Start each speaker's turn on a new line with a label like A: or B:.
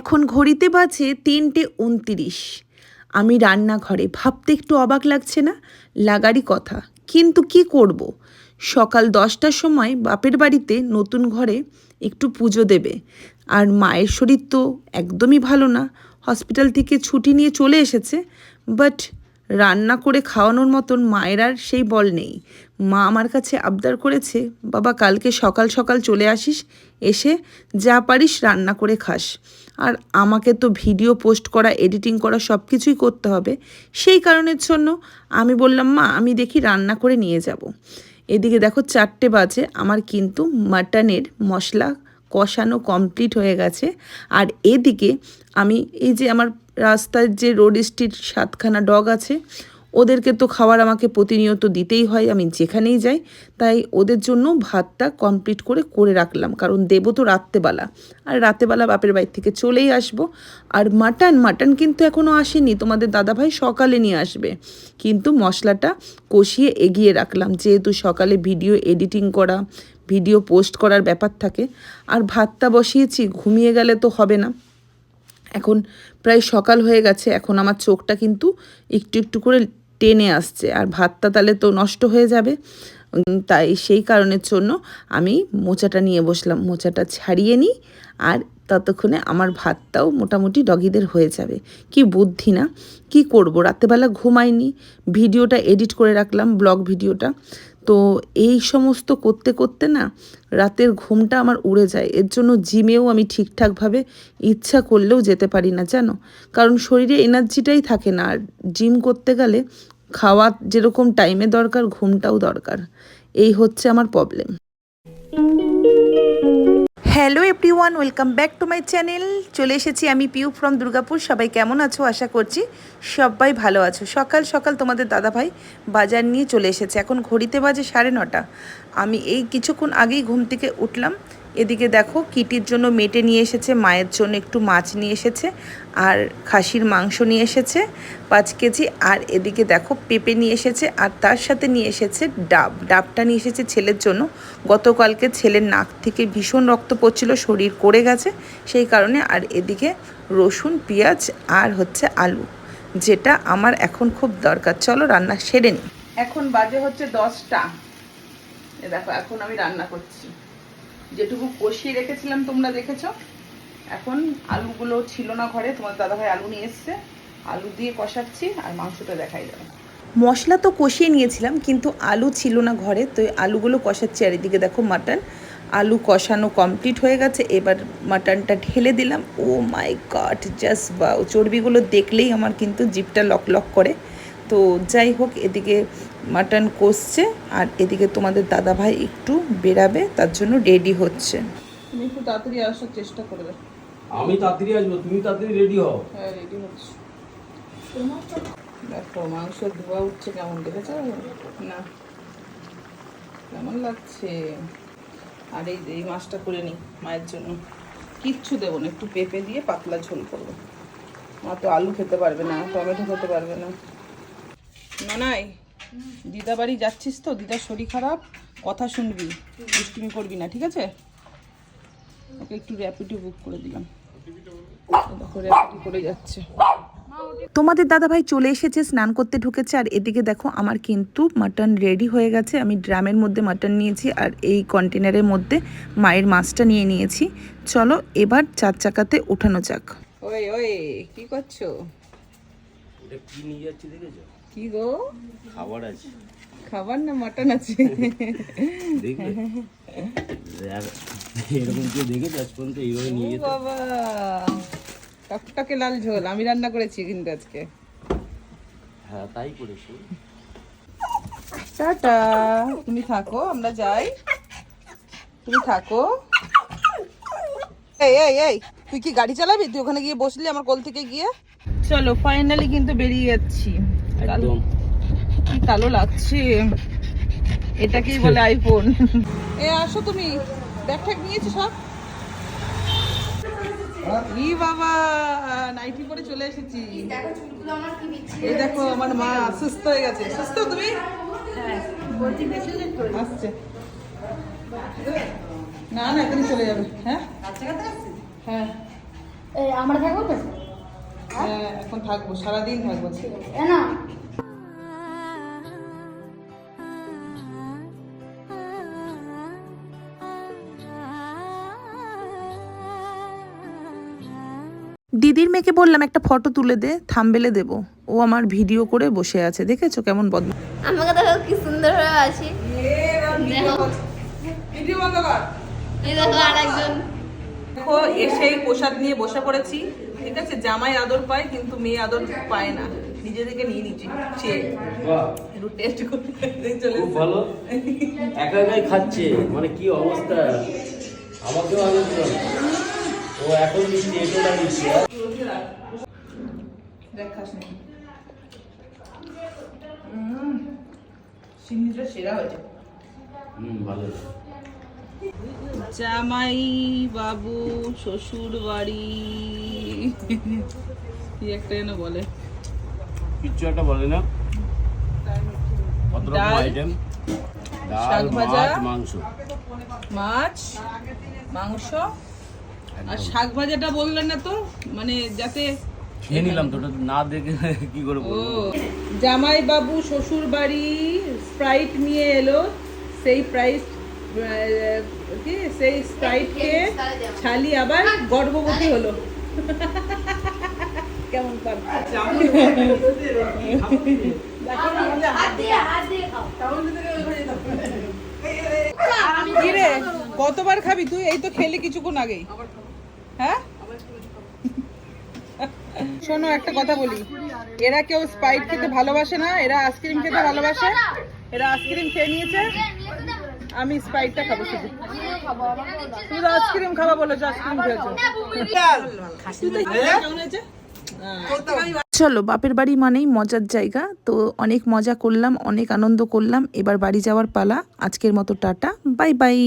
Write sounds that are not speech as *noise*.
A: এখন ঘড়িতে বাজে তিনটে উনতিরিশ। আমি রান্নাঘরে, ভাবতে একটু অবাক লাগছে না? লাগারই কথা। কিন্তু কি করব। সকাল দশটার সময় বাপের বাড়িতে নতুন ঘরে একটু পুজো দেবে। আর মায়ের শরীর তো একদমই ভালো না। হসপিটাল থেকে ছুটি নিয়ে চলে এসেছে। বাট রান্না করে খাওয়ানোর মতন মায়ের আর সেই বল নেই। মা আমার কাছে আবদার করেছে, বাবা, কালকে সকাল সকাল চলে আসিস, এসে যা পারিস রান্না করে খাস। আর আমাকে তো ভিডিও পোস্ট করা, এডিটিং করা সব কিছুই করতে হবে। সেই কারণের জন্য আমি বললাম, মা, আমি দেখি রান্না করে নিয়ে যাব। এদিকে দেখো চারটে বাজে, আমার কিন্তু মাটনের মশলা কষানো কমপ্লিট হয়ে গেছে। আর এদিকে আমি এই যে আমার রাস্তার যে রোড স্ট্রিট সাতখানা ডগ আছে, ওদেরকে তো খাবার আমাকে প্রতিনিয়ত দিতেই হয়, আমি যেখানেই যাই, তাই ওদের জন্য ভাতটা কমপ্লিট করে করে রাখলাম। কারণ দেবো তো রাত্রেবেলা। আর রাত্রেবেলা বাপের বাড়ি থেকে চলেই আসব। আর মাটন মাটন কিন্তু এখনও আসেনি, তোমাদের দাদাভাই সকালে নিয়ে আসবে। কিন্তু মশলাটা কষিয়ে এগিয়ে রাখলাম। যেহেতু সকালে ভিডিও এডিটিং করা ভিডিও পোস্ট করার ব্যাপার থাকে। আর ভাতটা বসিয়েছি, ঘুমিয়ে গেলে তো হবে না। এখন প্রায় সকাল হয়ে গেছে, এখন আমার চোখটা কিন্তু একটু একটু করে টেনে আসছে। আর ভাতটা তাহলে তো নষ্ট হয়ে যাবে। তাই সেই কারণের জন্য আমি মোচাটা নিয়ে বসলাম। মোচাটা ছাড়িয়ে নিই আর ততক্ষণে আমার ভাতটাও মোটামুটি ডগিদের হয়ে যাবে। কি বুদ্ধি না? কি করব? রাত্রেবেলা ঘুমাইনি। ভিডিওটা এডিট করে রাখলাম, ব্লগ ভিডিওটা। তো এই সমস্ত করতে করতে না রাতের ঘুমটা আমার উড়ে যায়। এর জন্য জিমেও আমি ঠিকঠাকভাবে ইচ্ছা করলেও যেতে পারি না, জানো? কারণ শরীরে এনার্জিটাই থাকে না। আর জিম করতে গেলে খাওয়া যেরকম টাইমে দরকার, ঘুমটাও দরকার। এই হচ্ছে আমার problem hello everyone welcome back to my channel. চলে এসেছি আমি পিউ ফ্রম দুর্গাপুর। সবাই কেমন আছো? আশা করছি সবাই ভালো আছো। সকাল সকাল তোমাদের দাদাভাই বাজার নিয়ে চলে এসেছে। এখন ঘড়িতে বাজে সাড়ে নটা। আমি এই কিছুক্ষণ আগেই ঘুম থেকে উঠলাম। এদিকে দেখো, কিটির জন্য মেটে নিয়ে এসেছে, মায়ের জন্য একটু মাছ নিয়ে এসেছে, আর খাসির মাংস নিয়ে এসেছে, পাঁচ কেজি, আর এদিকে দেখো, পেঁপে নিয়ে এসেছে, আর তার সাথে নিয়ে এসেছে ডাব। ডাবটা নিয়ে এসেছে ছেলের জন্য। গতকালকে ছেলের নাক থেকে ভীষণ রক্ত পড়ছিল, শরীর করে গেছে, সেই কারণে, আর এদিকে রসুন, পেঁয়াজ, আর হচ্ছে আলু, যেটা আমার এখন খুব দরকার। চলো, রান্না সেরে নিই এখন বাজে হচ্ছে দশটা। দেখো, এখন আমি রান্না করছি। যেটুকু কষিয়ে রেখেছিলাম তোমরা দেখেছ। এখন আলুগুলো ছিল না ঘরে, তোমার দাদাভাই আলু নিয়ে এসছে। আলু দিয়ে কষাচ্ছি আর মাংসটা দেখাই যাবে। মশলা তো কষিয়ে নিয়েছিলাম, কিন্তু আলু ছিল না ঘরে, তো আলুগুলো কষাচ্ছি। আর এদিকে দেখো মাটন, আলু কষানো কমপ্লিট হয়ে গেছে। এবার মাটনটা ঢেলে দিলাম। ও মাই গড, জাস্ট বা চর্বিগুলো দেখলেই আমার কিন্তু জিপটা লক লক করে। তো যাই হোক, এদিকে মাটন কষছে আর এদিকে তোমাদের দাদা ভাই একটু বেরাবে তার জন্য রেডি হচ্ছে। তুমি একটু তাড়াতাড়ি আসার চেষ্টা করবে
B: আমি তাড়াতাড়ি আসব তুমি তাড়াতাড়ি রেডি হও।
A: হ্যাঁ রেডি হচ্ছে। দেখো মাংস ধোয়া উঠছে কেমন দেখেছ? না। কেমন লাগছে? আর এই এই মাছটা করে নিই মায়ের জন্য। কিচ্ছু দেবো না একটু পেঁপে দিয়ে পাতলা ঝোল করব। মা তো আলু খেতে পারবে না টমেটো খেতে পারবে না। না নাই দিদা বাড়ি যাচ্ছিস তো? দিদার শরীর খারাপ। কথা শুনবি। দুষ্টুমি করবি না ঠিক আছে? ওকে একটু র্যাপিডো বুক করে দিলাম। দেখো র্যাপিডো করে যাচ্ছে। তোমাদের দাদাভাই চলে এসেছে স্নান করতে ঢুকেছে আর এদিকে দেখো আমার কিন্তু মাটন রেডি হয়ে গেছে। আমি ড্রামের মধ্যে মাটন নিয়েছি আর এই কন্টেনারের মধ্যে মায়ের মাছটা নিয়ে নিয়েছি। চলো এবার চার চাকাতে ওঠানো যাক। ওই ওই কি করছ?
B: এটা কি নিয়ে যাচ্ছি দেখেছ?
A: কি গো?
B: খাবার আছে।
A: খাবার না মাটন আছে?
B: দেখবে। এরকম কেউ দেখেছ? আজ পর্যন্ত এইভাবে নিয়ে যেতে।
A: বাবা। টকটকে লাল ঝোল। আমি রান্না করেছি কিন্তু আজকে।
B: হ্যাঁ তাই করেছি।
A: টাটা। তুমি থাকো আমরা যাই। তুমি থাকো। এই এই এই তুই কি গাড়ি চালাবি? তুই ওখানে গিয়ে বসলি আমার কোল থেকে গিয়ে? চলো ফাইনালি কিন্তু বেরিয়ে যাচ্ছি।
B: একদম।
A: কি কালো লাগছে। এটাকেই বলে *laughs* আইফোন এ আসো তুমি। ব্যাগ নিয়েছো সব? ই বাবা নাইটি পরে চলে এসেছি। এই দেখো আমার মা সুস্থ হয়ে গেছে। সুস্থ তুমি? আসছে। না না এখানে চলে যাবে। হ্যাঁ? হ্যাঁ।
C: এ, আমরা থাকব তো
D: হ্যাঁ এখন থাকব সারাদিন থাকব
C: না।
D: দিদির মেয়েকে বললাম একটা ফটো তুলে দে থাম্বেলে দেবো। ও আমার ভিডিও করে বসে আছে দেখেছ কেমন বদমাশ
C: আমাকে দেখো কি সুন্দর হয়ে আছি। দেখো।
D: ভিডিও বন্ধ কর।
C: এই দেখো আর একজন
D: দেখো এসেই প্রসাদ নিয়ে বসে পড়েছি। ঠিক আছে জামাই আদর পায় কিন্তু মেয়ে আদর পায় না। নিজে থেকে নিয়ে নিচ্ছি
B: বাহ।
D: একটু টেস্ট করে চলে
B: ভালো। একা একাই খাচ্ছে মানে কি অবস্থা? আমাকেও দিল ও এখন মিষ্টি এটোটা আর
D: দেখ খাস নাকি সিন্নিটা সেরা হয়েছে।
B: হুম ভালো
D: জামাই বাবু শ্বশুর বাড়ি। কি একটা যেন বলে।
B: কিচ্ছু একটা বলে না। আইটেম ডাল মাছ মাংস।
D: মাছ মাংস। আর শাক ভাজাটা বললেন না তো? মানে যাতে
B: খেয়ে নিলাম তো না দেখে *laughs* কি করে
D: ও
B: বলব
D: জামাই বাবু শ্বশুর বাড়ি স্প্রাইট নিয়ে এলো। সেই প্রাইস কি সেই স্প্রাইট খেয়ে ছালি আবার গর্ভবতী হলো। *laughs* কেমন পার *laughs*
C: হাত দিয়ে হাত দিয়ে খাও।
D: কিরে কতবার খাবি তুই? এই তো খেলি কিছুক্ষণ আগেই। হ্যাঁ? শোনো একটা কথা বলি। এরা কেউ স্পাইট খেতে ভালোবাসে না এরা আইসক্রিম খেতে ভালোবাসে। এরা আইসক্রিম খেয়ে নিয়েছে। আমি স্পাইটটা খাব শুধু। তুমি তো আইসক্রিম খাবা বলেছ আইসক্রিম খেয়েছো। চলো বাপের বাড়ি মানেই মজার জায়গা তো অনেক মজা করলাম অনেক আনন্দ করলাম এবার বাড়ি যাওয়ার পালা। আজকের মতো টাটা বাই বাই।